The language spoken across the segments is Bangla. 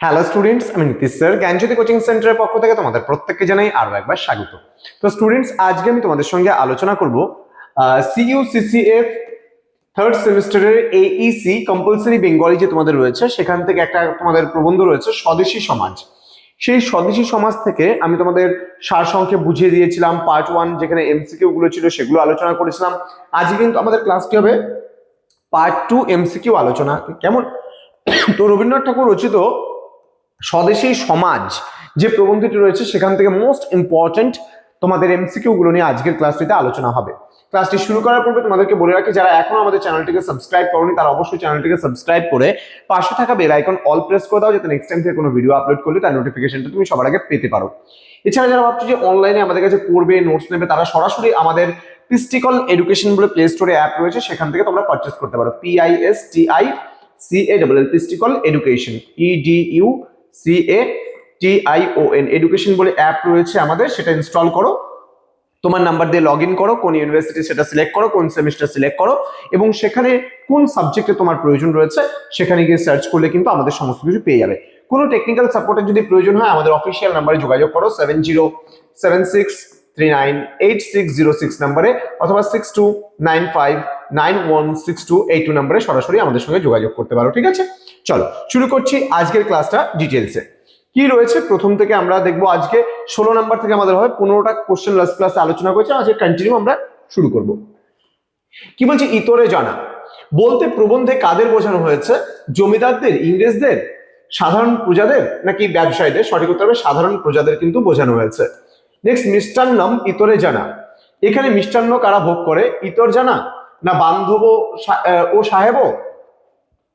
হ্যালো স্টুডেন্টস আমি নীতিশ স্যার জ্ঞানজ্যোতি কোচিং সেন্টারের পক্ষ থেকে তোমাদের প্রত্যেককে জানাই আরও একবার স্বাগত। তো স্টুডেন্টস আজকে আমি তোমাদের সঙ্গে আলোচনা করব সিইউ সিসিএফ থার্ড সেমিস্টারের এইইসি কম্পালসারি বেঙ্গলি যে তোমাদের রয়েছে, সেখান থেকে একটা তোমাদের প্রবন্ধ রয়েছে, স্বদেশী সমাজ। সেই স্বদেশী সমাজ থেকে আমি তোমাদের সারসংক্ষেপ বুঝিয়ে দিয়েছিলাম পার্ট ওয়ান যেখানে এমসিকিউ গুলো ছিল সেগুলো আলোচনা করেছিলাম। আজকে কিন্তু আমাদের ক্লাসটি হবে? পার্ট টু এমসিকিউ আলোচনা। কেমন? তো রবীন্দ্রনাথ ঠাকুর রচিত স্বদেশী সমাজ যে প্রবন্ধটি রয়েছে, সেখান থেকে মোস্ট ইম্পর্টেন্ট তোমাদের এমসিকিউ গুলো নিয়ে আজকের ক্লাসটিতে আলোচনা হবে। ক্লাসটি শুরু করার পূর্বে তোমাদেরকে বলে রাখি, যারা এখনও আমাদের চ্যানেলটিকে সাবস্ক্রাইব করনি, তারা অবশ্যই চ্যানেলটিকে সাবস্ক্রাইব করে পাশে থাকা বেল আইকন অল প্রেস করে দাও, যাতে নেক্সট টাইম থেকে কোনো ভিডিও আপলোড করলে তার নোটিফিকেশনটা তুমি সবার আগে পেতে পারো। এছাড়া যারা ভাবছ যে অনলাইনে আমাদের কাছে পড়বে নোটস নেবে, তারা সরাসরি আমাদের পিস্টিকল এডুকেশন বলে প্লে স্টোরে অ্যাপ রয়েছে, সেখান থেকে তোমরা পারচেস করতে পারো। PIS TI C A double L Pistical education ED U C A T I O N education বলে অ্যাপ রয়েছে আমাদের, সেটা ইনস্টল করো। তোমার নাম্বার দিয়ে লগ ইন করো, কোন ইউনিভার্সিটি সেটা সিলেক্ট করো, কোন সেমিস্টার সিলেক্ট করো, এবং সেখানে কোন সাবজেক্টে তোমার প্রয়োজন রয়েছে, সেখানে গিয়ে সার্চ করলে কিন্তু আমাদের সমস্ত কিছু পেয়ে যাবে। কোনো টেকনিক্যাল সাপোর্টের যদি প্রয়োজন হয়, আমাদের অফিসিয়াল নাম্বারে যোগাযোগ করো seven zero seven six three nine eight six zero six নাম্বারে অথবা six two nine five nine one six two eight two নাম্বারে সরাসরি আমাদের সঙ্গে যোগাযোগ করতে পারো, ঠিক আছে? চলো, শুরু করছি আজকের ক্লাসটা ডিটেলসে কি রয়েছে? প্রথম থেকে আমরা দেখব আজকে ষোলো নাম্বার থেকে আমাদের হয় পনেরোটা কোশ্চেন লাস্ট ক্লাসে আলোচনা করেছে, আজকে কন্টিনিউ আমরা শুরু করব। কি বলছে? ইতরে জানা। বলতে প্রবন্ধে কাদের বোঝানো হয়েছে? জমিদারদের, ইংরেজদের, সাধারণ প্রজাদের, নাকি ব্যবসায়ীদের? সঠিক উত্তর হবে সাধারণ প্রজাদের কিন্তু বোঝানো হয়েছে। নেক্সট মিষ্টান্নম ইতরে জানা। এখানে মিষ্টান্ন কারা ভোগ করে? ইতর জানা না বান্ধব ও সাহেব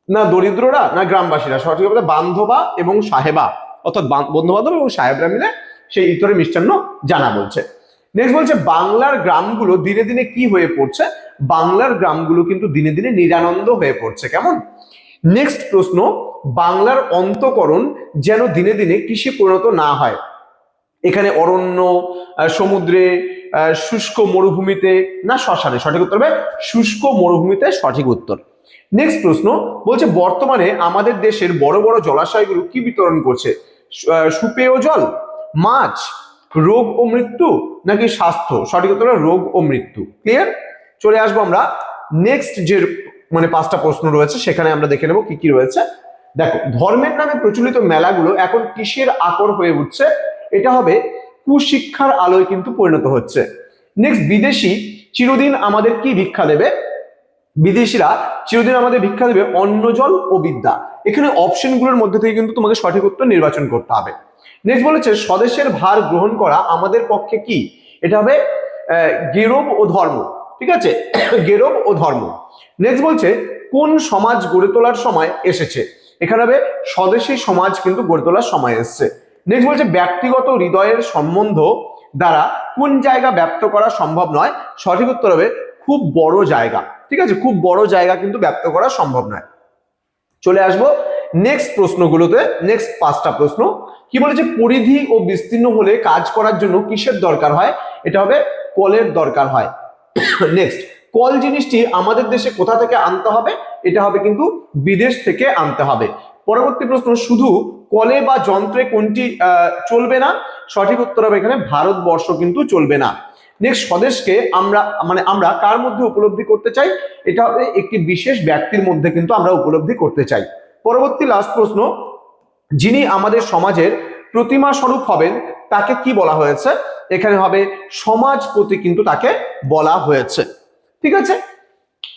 না দরিদ্ররা? না গ্রামবাসীরা? সঠিক বান্ধবা এবং সাহেবা। অর্থাৎ বন্ধু বান্ধব এবং সাহেবরা মিলে সেই ইতরে মিষ্টান্ন জানা বলছে। নেক্সট বলছে, বাংলার গ্রামগুলো দিনে দিনে কি হয়ে পড়ছে? বাংলার গ্রামগুলো কিন্তু দিনে দিনে নিরানন্দ হয়ে পড়ছে। কেমন? নেক্সট প্রশ্ন, বাংলার অন্তকরণ যেন দিনে দিনে কৃষি পরিণত না হয়। এখানে অরণ্য সমুদ্রে শুষ্ক মরুভূমিতে, না শ্মশানে, সঠিক উত্তর হবে শুষ্ক মরুভূমিতে সঠিক উত্তর। নেক্সট প্রশ্ন বলছে, বর্তমানে আমাদের দেশের বড় বড় জলাশয়গুলো কি বিতরণ করছে? সুপেয় জল, মাছ, রোগ ও মৃত্যু, নাকি স্বাস্থ্য? সঠিক উত্তর রোগ ও মৃত্যু। ক্লিয়ার চলে আসব আমরা নেক্সট যে মানে পাঁচটা প্রশ্ন রয়েছে, সেখানে আমরা দেখে নেব কি কি রয়েছে। দেখো, ধর্মের নামে প্রচলিত মেলাগুলো এখন কিসের আকর হয়ে উঠছে? এটা হবে কুশিক্ষার আলোয় কিন্তু পরিণত হচ্ছে। নেক্সট বিদেশি চিরদিন আমাদের কি ভিক্ষা দেবে? বিদেশিরা চিরদিন আমাদের ভিক্ষা দেবে অন্ন, জল ও বিদ্যা। এখানে অপশনগুলোর মধ্যে থেকে কিন্তু তোমাকে সঠিক উত্তর নির্বাচন করতে হবে। নেক্সট বলেছে, স্বদেশের ভার গ্রহণ করা আমাদের পক্ষে কি? এটা হবে গেরব ও ধর্ম। ঠিক আছে? গেরব ও ধর্ম। নেক্সট বলছে, কোন সমাজ গড়ে তোলার সময় এসেছে? এখানে হবে, স্বদেশী সমাজ কিন্তু গড়ে তোলার সময় এসছে। নেক্সট বলছে ব্যক্তিগত হৃদয়ের সম্বন্ধ দ্বারা কোন জায়গা ব্যক্ত করা সম্ভব নয়? সঠিক উত্তর হবে খুব বড় জায়গা। ঠিক আছে? খুব বড় জায়গা কিন্তু ব্যক্ত করা সম্ভব নয়। চলে আসব নেক্সট প্রশ্নগুলোতে। নেক্সট পাঁচটা প্রশ্ন। কি বলেছে? পরিধি ও বিস্তীর্ণ হলে কাজ করার জন্য কিসের দরকার হয়? এটা হবে কলের দরকার হয়। নেক্সট কল জিনিসটি আমাদের দেশে কোথা থেকে আনতে হবে? এটা হবে কিন্তু বিদেশ থেকে আনতে হবে। পরবর্তী প্রশ্ন, শুধু কলে বা যন্ত্রে কোনটি চলবে না? সঠিক উত্তর হবে এখানে ভারতবর্ষ কিন্তু চলবে না। নেক্সট স্বদেশকে আমরা মানে আমরা কার মধ্যে উপলব্ধি করতে চাই? এটা হবে একটি বিশেষ ব্যক্তির মধ্যে কিন্তু আমরা উপলব্ধি করতে চাই। পরবর্তী লাস্ট প্রশ্ন, যিনি আমাদের সমাজের প্রতিমা স্বরূপ হবেন, তাকে কি বলা হয়েছে? এখানে হবে সমাজপতি কিন্তু তাকে বলা হয়েছে। ঠিক আছে?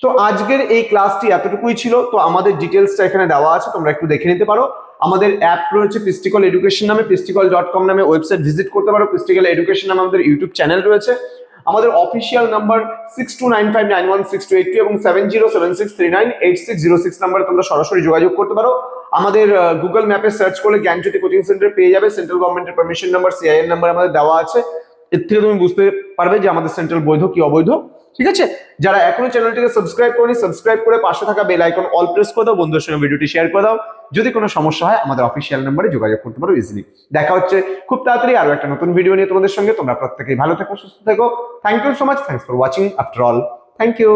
তো আজকের এই ক্লাসটি এতটুকুই ছিল। তো আমাদের ডিটেলসটা এখানে দেওয়া আছে, তোমরা একটু দেখে নিতে পারো। আমাদের অ্যাপ রয়েছে পিস্টিকল এডুকেশন নামে পিস্টিকল ডট কম নামে ওয়েবসাইট ভিজিট করতে পারো। পিস্টিকল এডুকেশন নামে আমাদের ইউটিউব চ্যানেল রয়েছে। আমাদের official number six two nine five nine one six two eight two এবং seven zero seven six three nine eight six zero six নাম্বারে তোমরা সরাসরি যোগাযোগ করতে পারো। আমাদের গুগল ম্যাপে সার্চ করলে জ্ঞানজ্যোতি কোচিং সেন্টার পেয়ে যাবে। সেন্ট্রাল গভর্নমেন্টের পারমিশন নাম্বার সিআইএন নাম্বার আমাদের দেওয়া আছে। এর থেকে তুমি বুঝতে পারবে যে আমাদের সেন্ট্রাল বৈধ কি অবৈধ। ঠিক আছে? যারা এখনও চ্যানেলটিকে সাবস্ক্রাইব করেনি সাবস্ক্রাইব করে পাশে থাকা বেল আইকন অল প্রেস করে দাও, বন্ধুদের সঙ্গে ভিডিওটি শেয়ার করে দাও। যদি কোনো সমস্যা হয়, আমাদের অফিসিয়াল নাম্বারে যোগাযোগ করতে পারো ইজিলি দেখা হচ্ছে খুব তাড়াতাড়ি আরও একটা নতুন ভিডিও নিয়ে তোমাদের সঙ্গে। তোমরা প্রত্যেকেই ভালো থেকো, সুস্থ থেকো। Thank you so much thanks for watching after all thank you